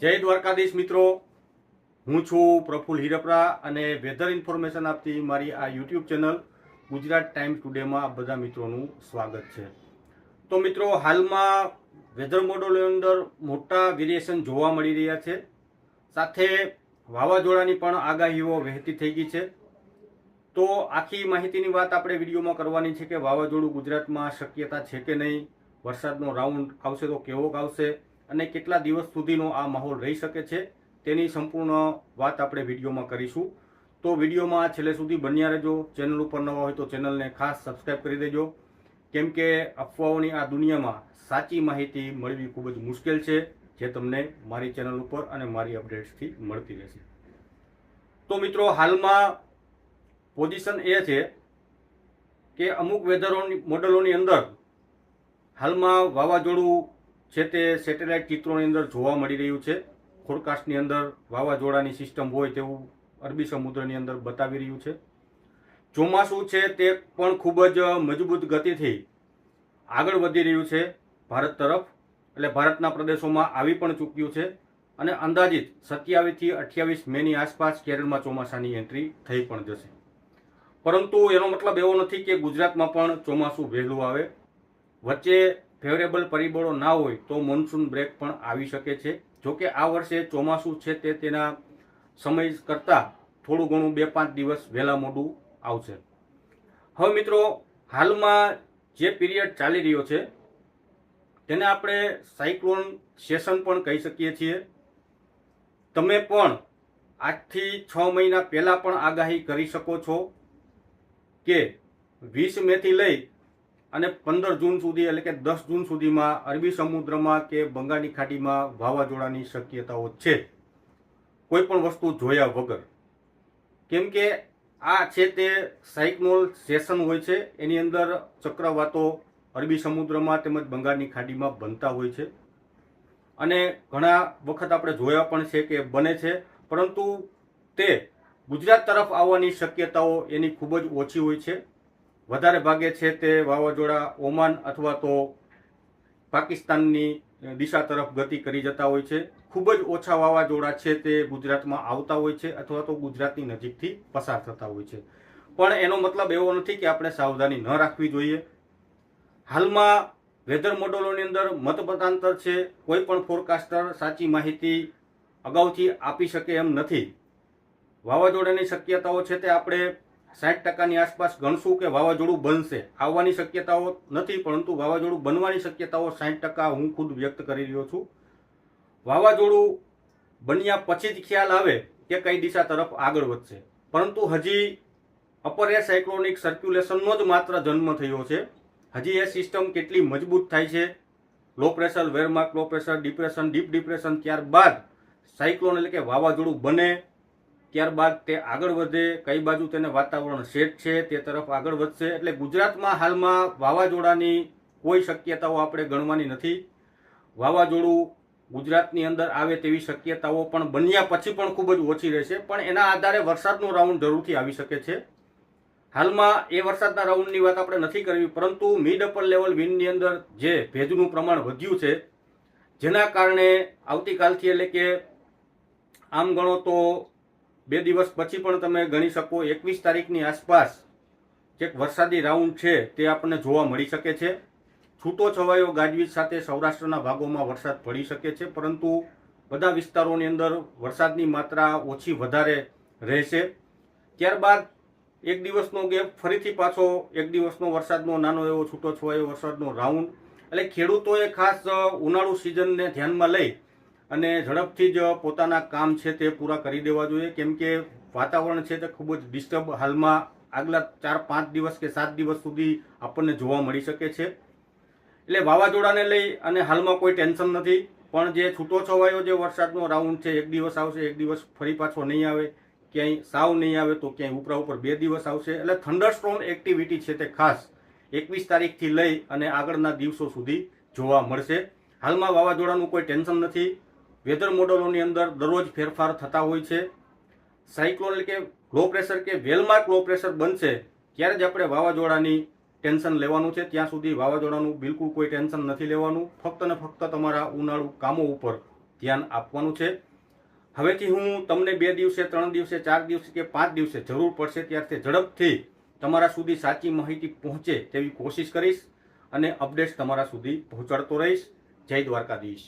જય દ્વારકાધીશ મિત્રો. હું છું પ્રફુલ હિરપરા અને વેધર ઇન્ફોર્મેશન આપતી મારી આ યુટ્યુબ ચેનલ ગુજરાત ટાઈમ ટુડેમાં આ બધા મિત્રોનું સ્વાગત છે. તો મિત્રો, હાલમાં વેધર મોડલની અંદર મોટા વેરિએશન જોવા મળી રહ્યા છે. સાથે વાવાઝોડાની પણ આગાહીઓ વહેતી થઈ ગઈ છે. તો આખી માહિતીની વાત આપણે વિડીયોમાં કરવાની છે કે વાવાઝોડું ગુજરાતમાં શક્યતા છે કે નહીં? વરસાદનો રાઉન્ડ આવશે તો કેવોક આવશે? અને કેટલા દિવસ સુધીનો આ માહોલ રહી શકે છે તેની સંપૂર્ણ વાત આપણે વિડીયોમાં કરીશું. તો વિડીયોમાં છેલ્લે સુધી બન્યા રહેજો. ચેનલ ઉપર નવા હોય તો ચેનલને ખાસ સબસ્ક્રાઈબ કરી દેજો. કેમ કે અફવાઓની આ દુનિયામાં સાચી માહિતી મળવી ખૂબ જ મુશ્કેલ છે, જે તમને મારી ચેનલ ઉપર અને મારી અપડેટ્સથી મળતી રહેશે. તો મિત્રો, હાલમાં પોઝિશન એ છે કે અમુક વેધરોની મોડલોની અંદર હાલમાં વાવાઝોડું છે તે સેટેલાઇટ ચિત્રોની અંદર જોવા મળી રહ્યું છે. ફોરકાસ્ટની અંદર વાવાઝોડાની સિસ્ટમ હોય તેવું અરબી સમુદ્રની અંદર બતાવી રહ્યું છે. ચોમાસું છે તે પણ ખૂબ જ મજબૂત ગતિથી આગળ વધી રહ્યું છે ભારત તરફ. એટલે ભારતના પ્રદેશોમાં આવી પણ ચૂક્યું છે અને અંદાજિત સત્યાવીસથી અઠ્યાવીસ મેની આસપાસ કેરળમાં ચોમાસાની એન્ટ્રી થઈ પણ જશે. પરંતુ એનો મતલબ એવો નથી કે ગુજરાતમાં પણ ચોમાસું વહેલું આવે. વચ્ચે ફેવરેબલ પરિબળો ના હોય તો મોન્સૂન બ્રેક પણ આવી શકે છે. જોકે આ વર્ષે ચોમાસું છે તે તેના સમય કરતાં થોડું ઘણું બે પાંચ દિવસ વહેલા મોડું આવશે. હવે મિત્રો, હાલમાં જે પીરિયડ ચાલી રહ્યો છે, તેને આપણે સાયક્લોન સેશન પણ કહી શકીએ છીએ. તમે પણ આજથી છ મહિના પહેલાં પણ આગાહી કરી શકો છો કે વીસ મેથી લઈ અને પંદર જૂન સુધી એટલે કે દસ જૂન સુધીમાં અરબી સમુદ્રમાં કે બંગાળની ખાડીમાં વાવાઝોડાની શક્યતાઓ છે. કોઈ પણ વસ્તુ જોયા વગર. કેમ કે આ છે તે સાયક્લોન સેશન હોય છે, એની અંદર ચક્રવાતો અરબી સમુદ્રમાં તેમજ બંગાળની ખાડીમાં બનતા હોય છે. અને ઘણા વખત આપણે જોયા પણ છે કે બને છે, પરંતુ તે ગુજરાત તરફ આવવાની શક્યતાઓ એની ખૂબ જ ઓછી હોય છે. વધારે ભાગે છે તે વાવાઝોડા ઓમાન અથવા તો પાકિસ્તાનની દિશા તરફ ગતિ કરી જતા હોય છે. ખૂબ જ ઓછા વાવાઝોડા છે તે ગુજરાતમાં આવતા હોય છે અથવા તો ગુજરાતની નજીકથી પસાર થતા હોય છે. પણ એનો મતલબ એવો નથી કે આપણે સાવધાની ન રાખવી જોઈએ. હાલમાં વેધર મોડલોની અંદર મતમતાંતર છે. કોઈ પણ ફોરકાસ્ટર સાચી માહિતી અગાઉથી આપી શકે એમ નથી. વાવાઝોડાની શક્યતાઓ છે તે આપણે સાઠ ટકાની આસપાસ ગણશું કે વાવાઝોડું બનશે. આવવાની શક્યતાઓ નથી, પરંતુ વાવાઝોડું બનવાની શક્યતાઓ સાઠ ટકા હું ખુદ વ્યક્ત કરી રહ્યો છું. વાવાઝોડું બન્યા પછી જ ખ્યાલ આવે કે કઈ દિશા તરફ આગળ વધશે. પરંતુ હજી અપર એર સાયક્લોનિક સર્ક્યુલેશનનો જ માત્ર જન્મ થયો છે. હજી એ સિસ્ટમ કેટલી મજબૂત થાય છે. Low pressure well marked low pressure, depression, deep depression, ત્યારબાદ સાયક્લોન એટલે કે વાવાઝોડું બને ત્યારબાદ તે આગળ વધે, કઈ બાજુ તેને વાતાવરણ સેટ છે તે તરફ આગળ વધશે. એટલે ગુજરાતમાં હાલમાં વાવાઝોડાની કોઈ શક્યતાઓ આપણે ગણવાની નથી. વાવાઝોડું ગુજરાતની અંદર આવે તેવી શક્યતાઓ પણ બન્યા પછી પણ ખૂબ જ ઓછી રહેશે. પણ એના આધારે વરસાદનો રાઉન્ડ જરૂરથી આવી શકે છે. હાલમાં એ વરસાદના રાઉન્ડની વાત આપણે નથી કરવી, પરંતુ મિડ અપર લેવલ વિન્ડની અંદર જે ભેજનું પ્રમાણ વધ્યું છે, જેના કારણે આવતીકાલથી એટલે કે આમ ગણો તો બે દિવસ પછી પણ તમે ગણી શકો, એકવીસ તારીખની આસપાસ જે વરસાદી રાઉન્ડ છે તે આપણને જોવા મળી શકે છે. છૂટો છવાયો ગાજવીજ સાથે સૌરાષ્ટ્રના ભાગોમાં વરસાદ પડી શકે છે, પરંતુ બધા વિસ્તારોની અંદર વરસાદની માત્રા ઓછી વધારે રહેશે. ત્યારબાદ એક દિવસનો ગેપ, ફરીથી પાછો એક દિવસનો વરસાદનો નાનો એવો છૂટો છવાયો વરસાદનો રાઉન્ડ. એટલે ખેડૂતોએ ખાસ ઉનાળુ સિઝનને ધ્યાનમાં લઈ અને ઝડપથી જ પોતાના કામ છે તે પૂરા કરી દેવા જોઈએ. કેમ કે વાતાવરણ છે તે ખૂબ જ ડિસ્ટર્બ હાલમાં આગલા ચાર, પાંચ દિવસ કે સાત દિવસ સુધી આપણને જોવા મળી શકે છે. એટલે વાવાઝોડાને લઈ અને હાલમાં કોઈ ટેન્શન નથી. પણ જે છૂટો છવાયો જે વરસાદનો રાઉન્ડ છે, એક દિવસ આવશે, એક દિવસ ફરી પાછો નહીં આવે, ક્યાંય સાવ નહીં આવે તો ક્યાંય ઉપરા ઉપર બે દિવસ આવશે. એટલે થંડરસ્ટ્રોમ એક્ટિવિટી છે તે ખાસ એકવીસ તારીખથી લઈ અને આગળના દિવસો સુધી જોવા મળશે. હાલમાં વાવાઝોડાનું કોઈ ટેન્શન નથી. વેધર મોડલોની અંદર દરરોજ ફેરફાર થતા હોય છે. સાયક્લોન કે લો પ્રેશર કે વેલમાર્ક લો પ્રેશર બનશે ત્યારે જ આપણે વાવાઝોડાની ટેન્શન લેવાનું છે. ત્યાં સુધી વાવાઝોડાનું બિલકુલ કોઈ ટેન્શન નથી લેવાનું. ફક્ત ને ફક્ત તમારા ઉનાળુ કામો ઉપર ધ્યાન આપવાનું છે. હવેથી હું તમને બે દિવસે, ત્રણ દિવસે, ચાર દિવસે કે પાંચ દિવસે જરૂર પડશે ત્યારથી ઝડપથી તમારા સુધી સાચી માહિતી પહોંચે તેવી કોશિશ કરીશ અને અપડેટ્સ તમારા સુધી પહોંચાડતો રહીશ. જય દ્વારકાધીશ.